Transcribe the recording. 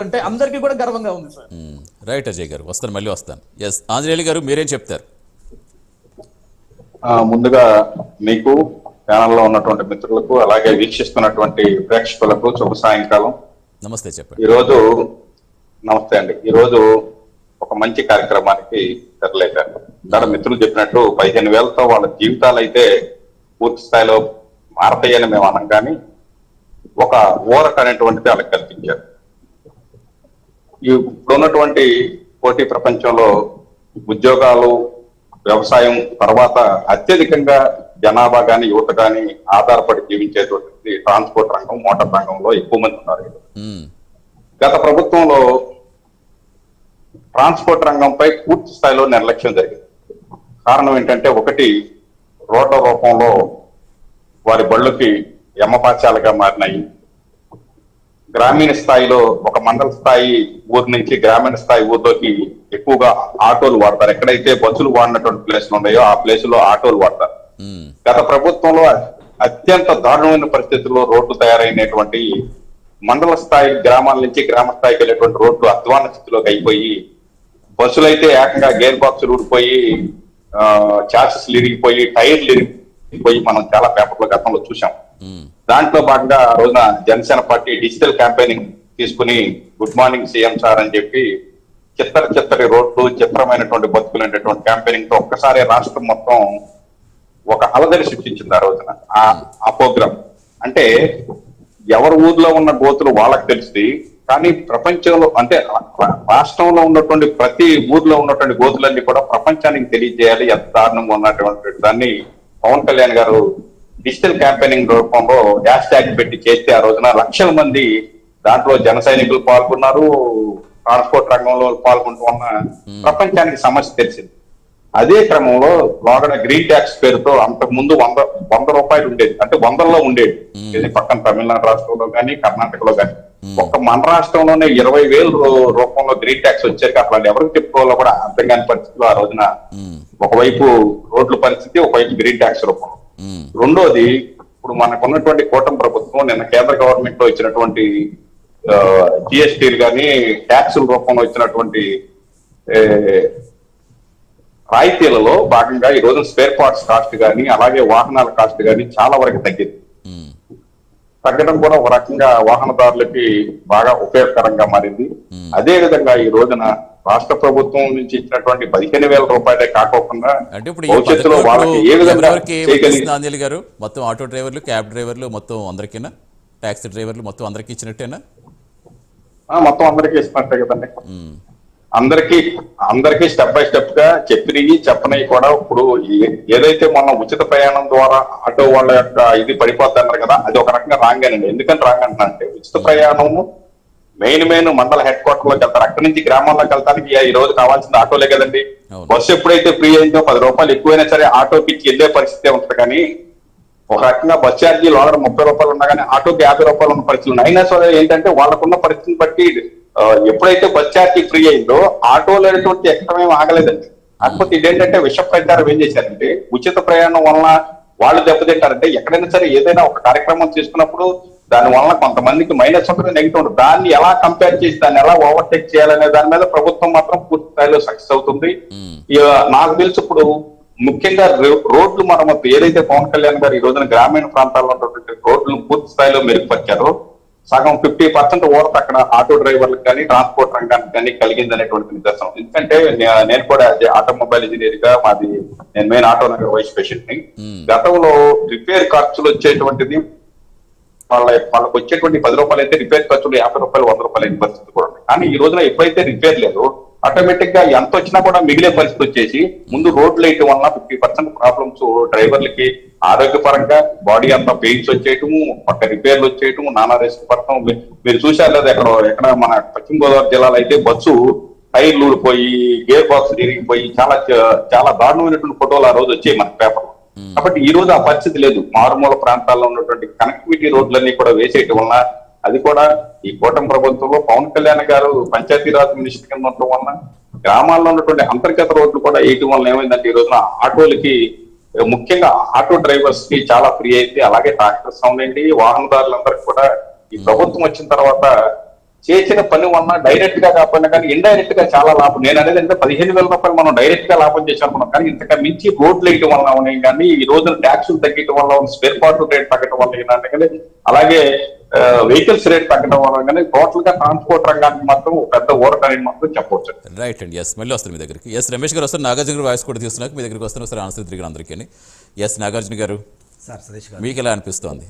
అంటే అందరికీ కూడా గర్వంగా ఉంది సార్. రైట్ అజయ్ గారు వస్తాను మళ్ళీ వస్తాను. ఎస్ ఆంజనేయులు గారు మీరేం చెప్తారు? ఆ, ముందుగా మీకు ఛానల్లో ఉన్నటువంటి మిత్రులకు అలాగే వీక్షిస్తున్నటువంటి ప్రేక్షకులకు శుభ సాయంకాలం. నమస్తే చెప్పండి. ఈరోజు నమస్తే అండి. ఈరోజు ఒక మంచి కార్యక్రమానికి తెరలేపారు. ఇందాక మిత్రులు చెప్పినట్టు పదిహేను వేలతో వాళ్ళ జీవితాలు అయితే పూర్తి స్థాయిలో మారతాయని మేము అనం కానీ ఒక ఊరట అనేటువంటిది వాళ్ళకి కల్పించారు. ఇప్పుడున్నటువంటి పోటీ ప్రపంచంలో ఉద్యోగాలు వ్యవసాయం తర్వాత అత్యధికంగా జనాభా గాని యువత గాని ఆధారపడి జీవించేటువంటి ట్రాన్స్పోర్ట్ రంగం మోటార్ రంగంలో ఎక్కువ మంది ఉన్నారు. గత ప్రభుత్వంలో ట్రాన్స్పోర్ట్ రంగంపై పూర్తి స్థాయిలో నిర్లక్ష్యం జరిగింది. కారణం ఏంటంటే ఒకటి రోడ్ల రూపంలో వారి బళ్ళకి యమపాచాలుగా మారినాయి. గ్రామీణ స్థాయిలో ఒక మండల స్థాయి ఊరు నుంచి గ్రామీణ స్థాయి ఊర్లోకి ఎక్కువగా ఆటోలు వాడతారు ఎక్కడైతే బస్సులు వాడినటువంటి ప్లేస్లు ఉన్నాయో ఆ ప్లేస్లో ఆటోలు వాడతారు. గత ప్రభుత్వంలో అత్యంత దారుణమైన పరిస్థితుల్లో రోడ్లు తయారైనటువంటి మండల స్థాయి గ్రామాల నుంచి గ్రామ స్థాయికి వెళ్ళేటువంటి రోడ్లు అధ్వాన స్థితిలోకి అయిపోయి బస్సులు అయితే ఏకంగా గేర్ బాక్సులు ఊడిపోయి చాసెస్ ఇరిగిపోయి టైర్లు ఇరిగిపోయి మనం చాలా పేపర్లో గతంలో చూసాం. దాంట్లో భాగంగా రోజున జనసేన పార్టీ డిజిటల్ క్యాంపెయినింగ్ తీసుకుని గుడ్ మార్నింగ్ సీఎం సార్ అని చెప్పి చిత్తర చిత్తరి రోడ్లు చిత్రమైనటువంటి బతుకులు అనేటువంటి క్యాంపెయినింగ్తో ఒక్కసారి రాష్ట్రం మొత్తం ఒక అలదరి సృష్టించింది ఆ రోజున ఆ ఆ ప్రోగ్రామ్ అంటే ఎవరి ఊర్లో ఉన్న గోతులు వాళ్ళకి తెలిసి కానీ ప్రపంచంలో అంటే రాష్ట్రంలో ఉన్నటువంటి ప్రతి ఊర్లో ఉన్నటువంటి గోతులన్నీ కూడా ప్రపంచానికి తెలియజేయాలి ఎంత దారుణంగా ఉన్నటువంటి దాన్ని పవన్ కళ్యాణ్ గారు డిజిటల్ క్యాంపెయినింగ్ రూపంలో హ్యాష్ ట్యాగ్ పెట్టి చేస్తే ఆ రోజున లక్షల మంది దాంట్లో జన సైనికులు పాల్గొన్నారు ట్రాన్స్పోర్ట్ రంగంలో పాల్గొంటూ ఉన్న ప్రపంచానికి సమస్య తెలిసింది. అదే క్రమంలో లోగడ గ్రీన్ ట్యాక్స్ పేరుతో అంతకు ముందు వంద వంద రూపాయలు ఉండేది. అంటే వందల్లో ఉండేది. ఇది పక్కన తమిళనాడు రాష్ట్రంలో కానీ కర్ణాటకలో కానీ ఒక్క మన రాష్ట్రంలోనే ఇరవై వేలు రూపంలో గ్రీన్ ట్యాక్స్ వచ్చాక అట్లా ఎవరికి చెప్పుకోవాలో కూడా అర్థం కాని పరిస్థితిలో ఆ రోజున. ఒకవైపు రోడ్ల పరిస్థితి ఒకవైపు గ్రీన్ ట్యాక్స్ రూపంలో. రెండోది ఇప్పుడు మనకు ఉన్నటువంటి కూటమి ప్రభుత్వం నిన్న కేంద్ర గవర్నమెంట్లో ఇచ్చినటువంటి జిఎస్టీలు కానీ ట్యాక్సుల రూపంలో ఇచ్చినటువంటి రాయితీలలో భాగంగా ఈ రోజు స్పేర్ పార్ట్స్ కాస్ట్ కానీ అలాగే వాహనాల కాస్ట్ కానీ చాలా వరకు తగ్గింది. తగ్గడం కూడా ఒక రకంగా వాహనదారులకి బాగా ఉపయోగకరంగా మారింది. అదే విధంగా ఈ రోజున రాష్ట్ర ప్రభుత్వం నుంచి ఇచ్చినటువంటి పదిహేను వేల రూపాయలే కాకోకుండా అంటే ఇప్పుడు భవిష్యత్తులో వాళ్ళకి ఏ విధంగా గారు? మొత్తం ఆటో డ్రైవర్లు క్యాబ్ డ్రైవర్లు మొత్తం అందరికీనా? ట్యాక్సీ డ్రైవర్లు మొత్తం అందరికీ ఇచ్చినట్టేనా? మొత్తం అందరికీ ఇస్తున్నట్టే కదండి. అందరికి అందరికి స్టెప్ బై స్టెప్గా చెప్పినవి చెప్పనవి కూడా ఇప్పుడు ఏదైతే మొన్న ఉచిత ప్రయాణం ద్వారా ఆటో వాళ్ళ యొక్క ఇది పడిపోద్ది అన్నారు కదా అది ఒక రకంగా రాంగ్ అండి ఎందుకంటే రాంగ్ అంటే ఉచిత ప్రయాణము మెయిన్ మెయిన్ మండల హెడ్ క్వార్టర్లోకి వెళ్తారు అక్కడి నుంచి గ్రామాల్లోకి వెళ్తానికి ఈ రోజు కావాల్సింది ఆటోలే కదండి. బస్సు ఎప్పుడైతే ఫ్రీ అయిందో పది రూపాయలు ఎక్కువైనా సరే ఆటోకి ఇచ్చి వెళ్ళే పరిస్థితి ఉంటుంది కానీ ఒక రకంగా బస్ ఛార్జీ లోగడ ముప్పై రూపాయలు ఉన్నా కానీ ఆటోకి యాభై రూపాయలు ఉన్న పరిస్థితులు ఉన్నాయి. అయినా సరే ఏంటంటే వాళ్ళకున్న పరిస్థితిని బట్టి ఎప్పుడైతే బస్ ఛార్జీ ఫ్రీ అయిందో ఆటోలో అనేటువంటి ఎక్కడమేం ఆగలేదండి కాకపోతే ఇదేంటంటే విష ప్రచారం ఏం చేశారంటే ఉచిత ప్రయాణం వలన వాళ్ళు దెబ్బతింటారంటే ఎక్కడైనా సరే ఏదైనా ఒక కార్యక్రమం తీసుకున్నప్పుడు దాని వలన కొంతమందికి మైనస్ ఉంటుంది నెగిటివ్ ఉంటుంది. దాన్ని ఎలా కంపేర్ చేసి దాన్ని ఎలా ఓవర్టేక్ చేయాలనే దాని మీద ప్రభుత్వం మాత్రం పూర్తి స్థాయిలో సక్సెస్ అవుతుంది. నాకు తెలిసి ఇప్పుడు ముఖ్యంగా రోడ్లు మరమ్మతు ఏదైతే పవన్ కళ్యాణ్ గారు ఈ రోజున గ్రామీణ ప్రాంతాల్లో ఉన్నటువంటి రోడ్లను పూర్తి స్థాయిలో మెరుగుపరిచారో సగం ఫిఫ్టీ పర్సెంట్ ఓరత అక్కడ ఆటో డ్రైవర్లకు కానీ ట్రాన్స్పోర్ట్ రంగానికి కానీ కలిగింది అనేటువంటి నిదర్శనం. ఎందుకంటే నేను కూడా ఆటోమొబైల్ ఇంజనీర్గా మాది నేను మెయిన్ ఆటో నగర్ వైస్ ప్రెసిడెంట్ని. గతంలో రిపేర్ ఖర్చులు వచ్చేటువంటిది వాళ్ళ వాళ్ళకి వచ్చేటువంటి పది రూపాయలు అయితే రిపేర్ ఖర్చులు యాభై రూపాయలు వంద రూపాయలు అయిన పరిస్థితి కూడా ఉంది. కానీ ఈ రోజున ఎప్పుడైతే రిపేర్ లేదు ఆటోమేటిక్గా ఎంత వచ్చినా కూడా మిగిలే పరిస్థితి వచ్చేసి ముందు రోడ్లు వేయటం వలన ఫిఫ్టీ పర్సెంట్ ప్రాబ్లమ్స్ డ్రైవర్లకి ఆరోగ్యపరంగా బాడీ అంతా పెయిన్స్ వచ్చేయటము పక్క రిపేర్లు వచ్చేయటము నానా రిస్క్ పడటం. మీరు చూశారు లేదా ఎక్కడ ఎక్కడ మన పశ్చిమ గోదావరి జిల్లాలో అయితే బస్సు టైర్లు ఊడిపోయి గేర్ బాక్స్ తిరిగిపోయి చాలా చాలా దారుణమైనటువంటి ఫోటోలు ఆ రోజు వచ్చాయి మన పేపర్లో కాబట్టి ఈ రోజు ఆ పరిస్థితి లేదు. మారుమూల ప్రాంతాల్లో ఉన్నటువంటి కనెక్టివిటీ రోడ్లన్నీ కూడా వేసేయటం వలన అది కూడా ఈ కూటమి ప్రభుత్వంలో పవన్ కళ్యాణ్ గారు పంచాయతీరాజ్ మినిస్టర్ కింద ఉండటం వలన గ్రామాల్లో ఉన్నటువంటి అంతర్గత రోడ్లు కూడా వేయటం వలన ఏమైందంటే ఈ రోజున ఆటోలకి ముఖ్యంగా ఆటో డ్రైవర్స్కి చాలా ఫ్రీ అయింది. అలాగే ట్రాక్టర్స్ అవునండి వాహనదారులందరికీ కూడా ఈ ప్రభుత్వం వచ్చిన తర్వాత చేసిన పని వలన డైరెక్ట్గా కాకపోయినా కానీ ఇండైరెక్ట్గా చాలా లాభం. నేను అనేది అంటే పదిహేను వేల రూపాయలు మనం డైరెక్ట్గా లాభం చేసి అనుకున్నాం కానీ ఇంతగా మించి రోడ్లు వేయడం వల్ల ఉన్నాయి కానీ ఈ రోజున ట్యాక్సులు తగ్గడం వల్ల స్పేర్ పార్ట్ రేట్ తగ్గడం వల్ల కానీ అలాగే వెహికల్స్ రేట్ తగ్గడం వల్ల కానీ టోటల్గా ట్రాన్స్పోర్ట్ రంగానికి మాత్రం పెద్ద ఊరటని మాత్రం చెప్పవచ్చు రైట్ అండి. ఎస్ మళ్ళీ వస్తాను మీ దగ్గరికి. ఎస్ రమేష్ గారు వస్తారు. నాగార్జున గారు వాయిస్ కూడా తీసుకున్నాక మీ దగ్గరికి వస్తాను. ఒకసారి ఆన్సర్ తిరిగి అందరికీ ఎస్ నాగార్జున సార్ గారు. మీకు ఎలా అనిపిస్తోంది?